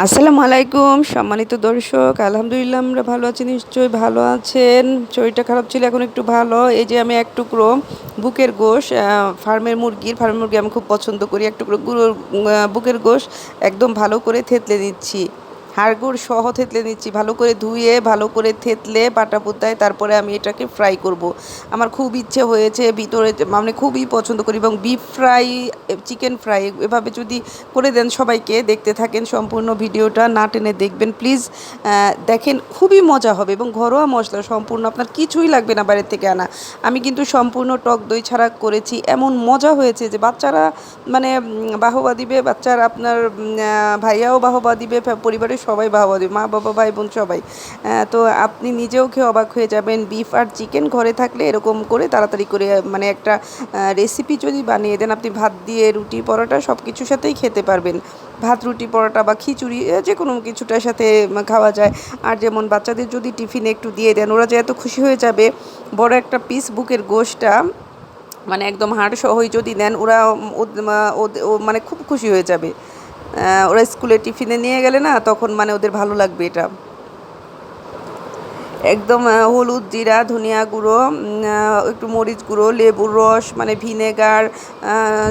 আসসালামু আলাইকুম, সম্মানিত দর্শক, আলহামদুলিল্লাহ আমরা ভালো আছি, নিশ্চয়ই ভালো আছেন। শরীরটা খারাপ ছিল, এখন একটু ভালো। এই যে আমি এক টুকরো বুকের গোশ ফার্মের মুরগির, ফার্মের মুরগি আমি খুব পছন্দ করি, এক টুকরো গুঁড়োর বুকের গোশ একদম ভালো করে থেতলে নিচ্ছি। হাড়গোড় সহ থেতলে নিচ্ছি। ভালো করে ধুয়ে, ভালো করে থেতলে পাটা পুতায়, তারপরে আমি এটাকে ফ্রাই করব। আমার খুব ইচ্ছে হয়েছে ভিতরে মানে খুবই পছন্দ করি এবং বিফ ফ্রাই চিকেন ফ্রাই এভাবে যদি করে দেন সবাইকে, দেখতে থাকেন সম্পূর্ণ ভিডিওটা, না টেনে দেখবেন। প্লিজ দেখেন খুবই মজা হবে এবং ঘরোয়া মশলা সম্পূর্ণ, আপনার কিছুই লাগবে না বাইরের থেকে আনা। আমি কিন্তু সম্পূর্ণ টক দই ছাড়া করেছি। এমন মজা হয়েছে যে, বাচ্চারা মানে বাহবা দিবে, বাচ্চারা আপনার ভাইয়াও বাহবা দিবে পরিবারের সবাই বাহবা দিবে মা বাবা, ভাই বোন সবাই। তো আপনি নিজেও খেয়ে অবাক হয়ে যাবেন। বিফ আর চিকেন ঘরে থাকলে এরকম করে তাড়াতাড়ি করে মানে একটা রেসিপি যদি বানিয়ে দেন, আপনি ভাত দিয়ে রুটি, পরোটা সব কিছুর সাথেই খেতে পারবেন। ভাত, রুটি, পরোটা বা খিচুড়ি যে কোনো কিছুটার সাথে খাওয়া যায়। আর যেমন বাচ্চাদের যদি টিফিনে একটু দিয়ে দেন, ওরা যে এত খুশি হয়ে যাবে, বড় একটা পিস বুকের গোশটা মানে একদম হাড় সহই যদি দেন, ওরা মানে খুব খুশি হয়ে যাবে। ওরা স্কুলে টিফিনে নিয়ে গেলে না, তখন মানে ওদের ভালো লাগবে এটা। একদম হলুদ জিরা, ধনিয়া গুঁড়ো একটু মরিচ গুঁড়ো, লেবুর রস মানে ভিনেগার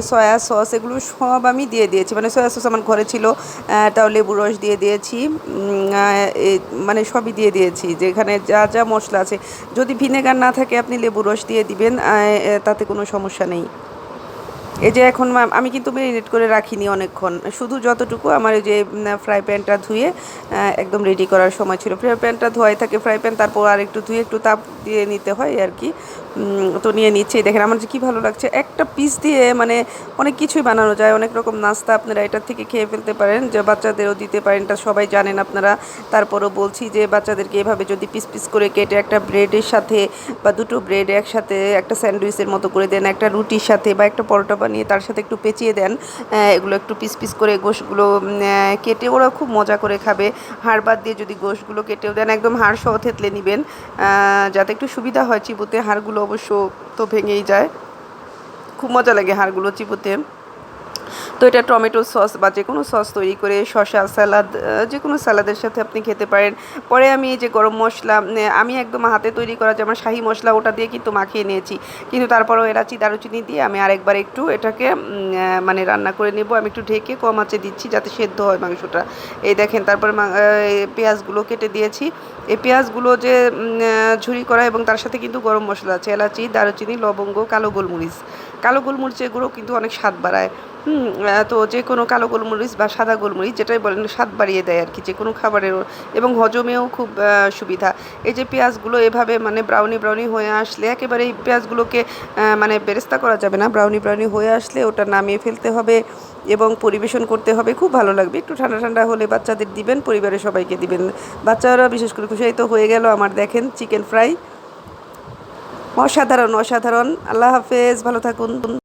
সয়া সস, এগুলো সব আমি দিয়ে দিয়েছি। মানে সয়া সস আমার ঘরে ছিল তাও লেবুর রস দিয়ে দিয়েছি। মানে সবই দিয়ে দিয়েছি যেখানে যা যা মশলা আছে। যদি ভিনেগার না থাকে, আপনি লেবুর রস দিয়ে দিবেন তাতে কোনো সমস্যা নেই। এই যে এখন আমি কিন্তু মেরিনেট করে রাখিনি অনেকক্ষণ। শুধু যতটুকু আমার এই যে ফ্রাই প্যানটা ধুয়ে একদম রেডি করার সময় ছিল। ফ্রাই প্যানটা ধোয়াই থাকে ফ্রাই প্যান তারপর আর একটু ধুয়ে একটু তাপ দিয়ে নিতে হয় আর কি। তো নিয়ে নিচ্ছি। দেখেন আমার যে কী ভালো লাগছে, একটা পিস দিয়ে মানে অনেক কিছুই বানানো যায়। অনেক রকম নাস্তা আপনারা এটার থেকে খেয়ে ফেলতে পারেন, যে বাচ্চাদেরও দিতে পারেন। এটা সবাই জানেন আপনারা। তারপরও বলছি যে, বাচ্চাদেরকে এভাবে যদি পিস পিস করে কেটে একটা ব্রেডের সাথে বা দুটো ব্রেড একসাথে, একটা স্যান্ডউইচের মতো করে দেন, একটা রুটির সাথে বা একটা পরোটা বানিয়ে তার সাথে একটু পেঁচিয়ে দেন এগুলো একটু পিস পিস করে গোশগুলো কেটে ওরা খুব মজা করে খাবে। হাড় বাদ দিয়ে যদি গোশগুলো কেটেও দেন, একদম হাড় সহ থেতলে নেবেন যাতে একটু সুবিধা হয় চিবুতে, হাড়গুলো অবশ্য তো ভেঙেই যায়। খুব মজা লাগে হাড়গুলো চিবুতে। তো এটা টমেটো সস বা যে কোনো সস তৈরি করে শসা, স্যালাদ যে কোনো স্যালাদের সাথে আপনি খেতে পারেন। পরে আমি এই যে গরম মশলা আমি একদম হাতে তৈরি করা যে আমার শাহি মশলা, ওটা দিয়ে কিন্তু মাখিয়ে নিয়েছি। কিন্তু তারপরেও এলাচি, দারুচিনি দিয়ে আমি আরেকবার একটু এটাকে মানে রান্না করে নেব। আমি একটু ঢেকে কম আঁচে দিচ্ছি যাতে সেদ্ধ হয় মাংসটা। এই দেখেন, তারপরে পেঁয়াজগুলো কেটে দিয়েছি। এই পেঁয়াজগুলো যে ঝুরি করা এবং তার সাথে কিন্তু গরম মশলা আছে। এলাচি, দারুচিনি, লবঙ্গ, কালো গোলমরিচ। কালো গোলমরিচের গুঁড়ো কিন্তু অনেক স্বাদ বাড়ায়। তো যে কোনো কালো গোলমরিচ বা সাদা গোলমরিচ যেটাই বলেন, স্বাদ বাড়িয়ে দেয় আর কি যে কোনো খাবারের এবং হজমেও খুব সুবিধা। এই যে পেঁয়াজগুলো এভাবে মানে ব্রাউনি ব্রাউনি হয়ে আসলে একেবারে এই পেঁয়াজগুলোকে মানে বেরেস্তা করা যাবে না ব্রাউনি ব্রাউনি হয়ে আসলে ওটা নামিয়ে ফেলতে হবে এবং পরিবেশন করতে হবে। খুব ভালো লাগবে, একটু ঠান্ডা ঠান্ডা হলে বাচ্চাদের দিবেন, পরিবারের সবাইকে দিবেন। বাচ্চারা বিশেষ করে খুশি তো হয়ে গেল আমার, দেখেন চিকেন ফ্রাই। অসাধারণ অসাধারণ। আল্লাহ হাফেজ, ভালো থাকুন।